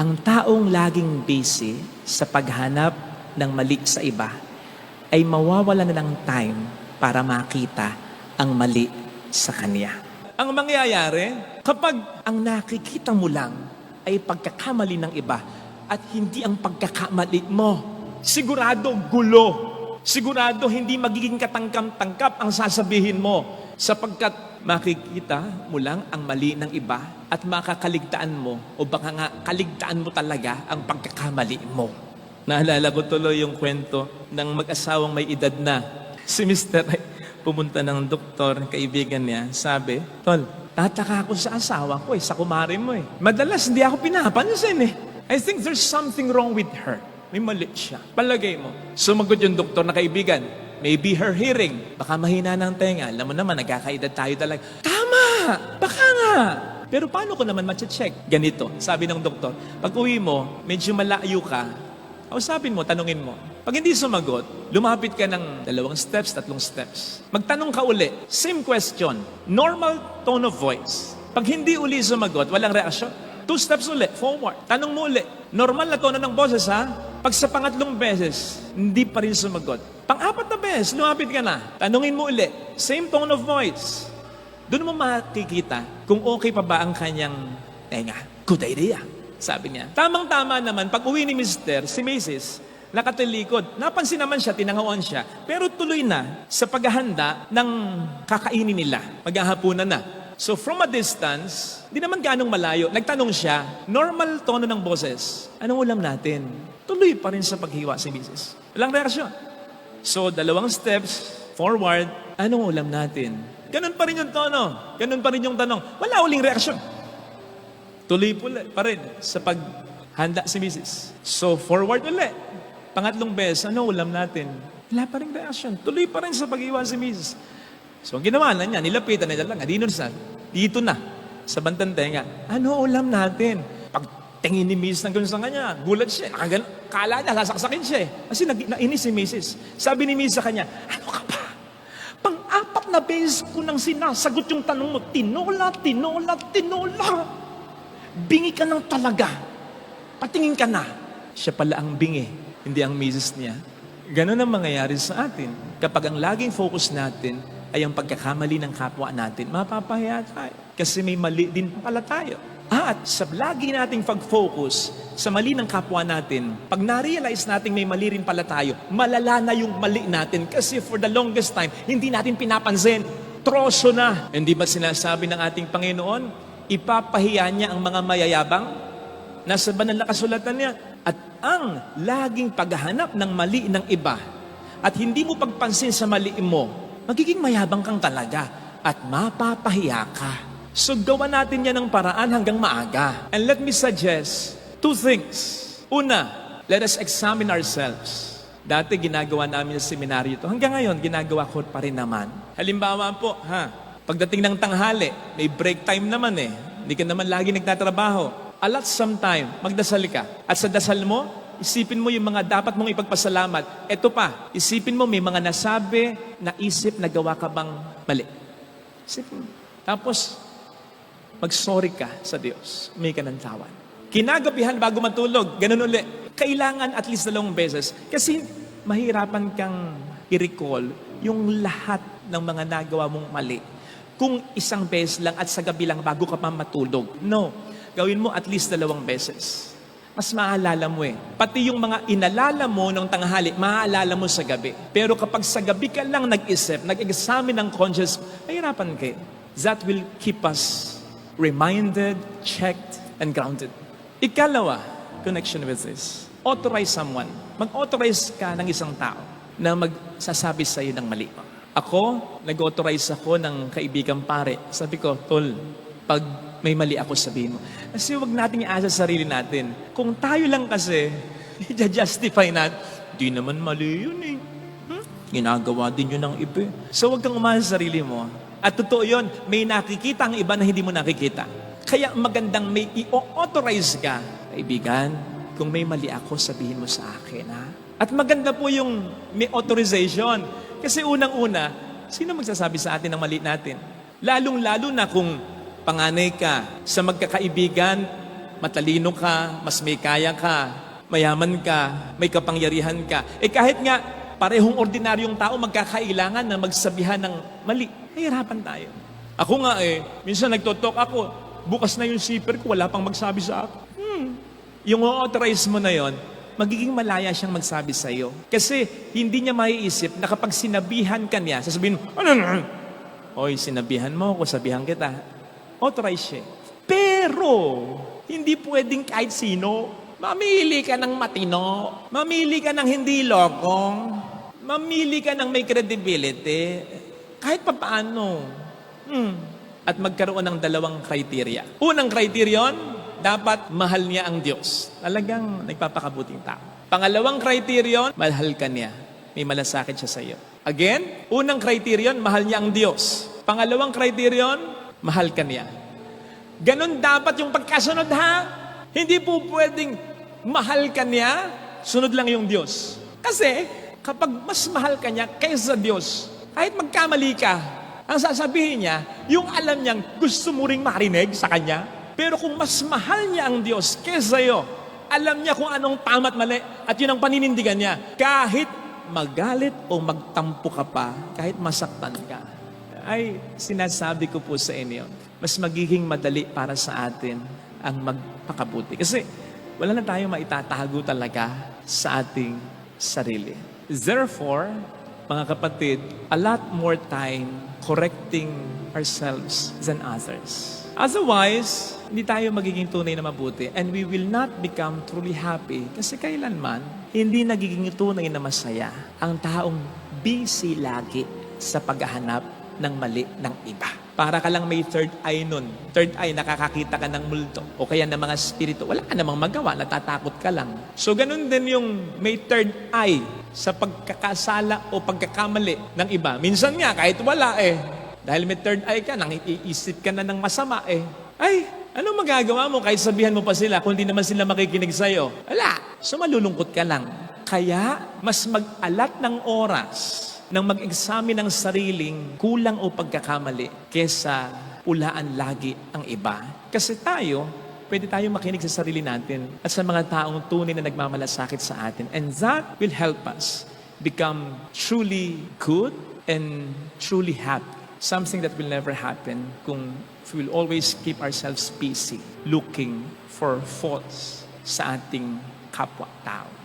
Ang taong laging busy sa paghanap ng mali sa iba ay mawawala na ng time para makita ang mali sa kanya. Ang mangyayari, kapag ang nakikita mo lang ay pagkakamali ng iba at hindi ang pagkakamali mo, sigurado gulo. Sigurado hindi magiging katangkam-tangkap ang sasabihin mo sapagkat makikita mo lang ang mali ng iba at makakaligtaan mo o baka nga kaligtaan mo talaga ang pagkakamali mo. Naalala ko tuloy yung kwento ng mag-asawang may edad na. Si Mr. ay pumunta ng doktor, kaibigan niya, sabi, Tol, tataka ako sa asawa ko eh, sa kumari mo eh. Madalas hindi ako pinapansin eh. I think there's something wrong with her. May mali siya. Palagay mo. Sumagot yung doktor na kaibigan. Maybe her hearing. Baka mahina ng tenga. Alam mo naman, nagkakaedad tayo talaga. Tama! Baka nga! Pero paano ko naman check Ganito, sabi ng doktor, pag uwi mo, medyo malayo ka, kausapin mo, tanungin mo. Pag hindi sumagot, lumapit ka ng dalawang steps, tatlong steps. Magtanong ka uli. Same question. Normal tone of voice. Pag hindi uli sumagot, walang reaksyon. Two steps uli, forward. Tanong mo uli. Normal na tono ng boses ha. Pag sa pangatlong beses, hindi pa rin sumagot. Pang-apat na beses, lumapit ka na. Tanungin mo uli. Same tone of voice. Doon mo makikita kung okay pa ba ang kanyang tenga. Good idea, sabi niya. Tamang-tama naman, pag uwi ni Mr., si Mrs., nakatalikod. Napansin naman siya, tinangawan siya. Pero tuloy na sa paghahanda ng kakainin nila. Maghahapunan na. So from a distance, di naman ganong malayo, nagtanong siya, normal tono ng boses, anong ulam natin? Tuloy pa rin sa paghiwa si Mrs. Walang reaksyon. So dalawang steps, forward, anong ulam natin? Ganun pa rin yung tono. Ganun pa rin yung tanong. Wala uling reaksyon. Tuloy pa rin sa paghanda si Mrs. So forward ulit. Pangatlong beses, ano ulam natin? Wala pa rin reaction. Tuloy pa rin sa pag-iwan si Mrs. So ang ginawa na niya, nilapitan na niya lang, dito na, dito na, sa bantang tenga. Ano ulam natin? Pag tingin ni Mrs. ng ganun sa kanya, gulat siya, nakagan, kala niya, sasaksakin siya eh. Kasi nag, nainis si Mrs. Sabi ni Mrs. sa kanya, ano ka ba? Pang-apat na beses ko nang sinasagot yung tanong mo, tinola, tinola, tinola. Bingi ka ng talaga. Patingin ka na. Siya pala ang bingi, hindi ang misis niya. Ganon ang mangyayari sa atin. Kapag ang laging focus natin ay ang pagkakamali ng kapwa natin, mapapahiya tayo. Kasi may mali din pala tayo. At sa lagi nating pag-focus sa mali ng kapwa natin, pag na-realize natin may mali rin pala tayo, malala na yung mali natin. Kasi for the longest time, hindi natin pinapansin. Troso na. Hindi ba sinasabi ng ating Panginoon, ipapahiya niya ang mga mayayabang? Nasa banal na kasulatan niya. At ang laging paghahanap ng mali ng iba at hindi mo pagpansin sa mali mo, magiging mayabang kang talaga at mapapahiya ka. So gawa natin yan ng paraan hanggang maaga. And let me suggest two things. Una, let us examine ourselves. Dati ginagawa namin sa seminaryo ito. Hanggang ngayon, ginagawa ko pa rin naman. Halimbawa po, ha, pagdating ng tanghali, may break time naman eh. Hindi ka naman lagi nagtatrabaho. Alat sometime, magdasal ka. At sa dasal mo, isipin mo yung mga dapat mong ipagpasalamat. Ito pa, isipin mo may mga nasabi, naisip, nagawa ka bang mali. Isipin mo. Tapos, mag-sorry ka sa Diyos. May ka ng tawan. Kinagabihan bago matulog, ganun uli. Kailangan at least dalawang beses. Kasi mahirapan kang i-recall yung lahat ng mga nagawa mong mali. Kung isang beses lang at sa gabi lang bago ka pa matulog. No. Gawin mo at least dalawang beses. Mas maaalala mo eh. Pati yung mga inalala mo ng tanghali, maaalala mo sa gabi. Pero kapag sa gabi ka lang nag-isip, nag-examine ng conscious, mahirapan kayo. That will keep us reminded, checked, and grounded. Ikalawa, connection with this. Authorize someone. Mag-authorize ka ng isang tao na magsasabi sa iyo ng mali. Ako, nag-authorize ako ng kaibigang pare. Sabi ko, Tol, pag may mali ako sabihin mo. Kasi wag nating iasa sa sarili natin. Kung tayo lang kasi, i-justify natin, di naman mali yun eh. Hmm? Ginagawa din yun ng iba. eh." So wag kang umasa sa sarili mo. At totoo yun, may nakikita ang iba na hindi mo nakikita. Kaya magandang may i-authorize ka. Kaibigan, kung may mali ako, sabihin mo sa akin, ha? At maganda po yung may authorization. Kasi unang-una, sino magsasabi sa atin ng mali natin? Lalong-lalo na kung panganay ka sa magkakaibigan, matalino ka, mas may kaya ka, mayaman ka, may kapangyarihan ka. Eh kahit nga parehong ordinaryong tao magkakailangan na magsabihan ng mali, nahihirapan tayo. Ako nga eh, minsan nagtotok ako, bukas na yung zipper ko, wala pang magsabi sa akin. Hmm. Yung authorize mo na yon, magiging malaya siyang magsabi sa iyo. Kasi hindi niya maiisip na kapag sinabihan ka niya, sasabihin, ano na? Oy, sinabihan mo ako, sabihan kita. Authorize siya. Pero, hindi pwedeng kahit sino. Mamili ka ng matino. Mamili ka ng hindi lokong. Mamili ka ng may credibility. Kahit pa paano. Hmm. At magkaroon ng dalawang criteria. Unang criterion, dapat mahal niya ang Diyos. Talagang nagpapakabuting tao. Pangalawang criterion, mahal ka niya. May malasakit siya sa iyo. Again, unang criterion, mahal niya ang Diyos. Pangalawang criterion, mahal ka niya. Ganon dapat yung pagkasunod ha. Hindi po pwedeng mahal ka niya, sunod lang yung Diyos. Kasi kapag mas mahal ka niya kaysa Diyos, kahit magkamali ka, ang sasabihin niya, yung alam niyang gusto mo ring marinig sa Kanya. Pero kung mas mahal niya ang Diyos kaysa iyo, alam niya kung anong tama at mali at yun ang paninindigan niya. Kahit magalit o magtampo ka pa, kahit masaktan ka, ay sinasabi ko po sa inyo, mas magiging madali para sa atin ang magpakabuti. Kasi wala na tayong maitatago talaga sa ating sarili. Therefore, mga kapatid, a lot more time correcting ourselves than others. Otherwise, hindi tayo magiging tunay na mabuti and we will not become truly happy kasi kailanman hindi nagiging tunay na masaya ang taong busy lagi sa paghahanap ng mali ng iba. Para ka lang may third eye nun. Third eye, nakakakita ka ng multo. O kaya ng mga spirito. Wala ka namang magawa, natatakot ka lang. So ganun din yung may third eye sa pagkakasala o pagkakamali ng iba. Minsan nga, kahit wala eh. Dahil may third eye ka, nang iisip ka na ng masama eh. Ay, ano magagawa mo kahit sabihan mo pa sila kung hindi naman sila makikinig sa'yo? Wala. So malulungkot ka lang. Kaya, mas mag-alat ng oras nang mag-examine ng sariling kulang o pagkakamali kesa ulaan lagi ang iba. Kasi tayo, pwede tayo makinig sa sarili natin at sa mga taong tunay na nagmamalasakit sa atin. And that will help us become truly good and truly happy. Something that will never happen kung we will always keep ourselves busy looking for faults sa ating kapwa-tao.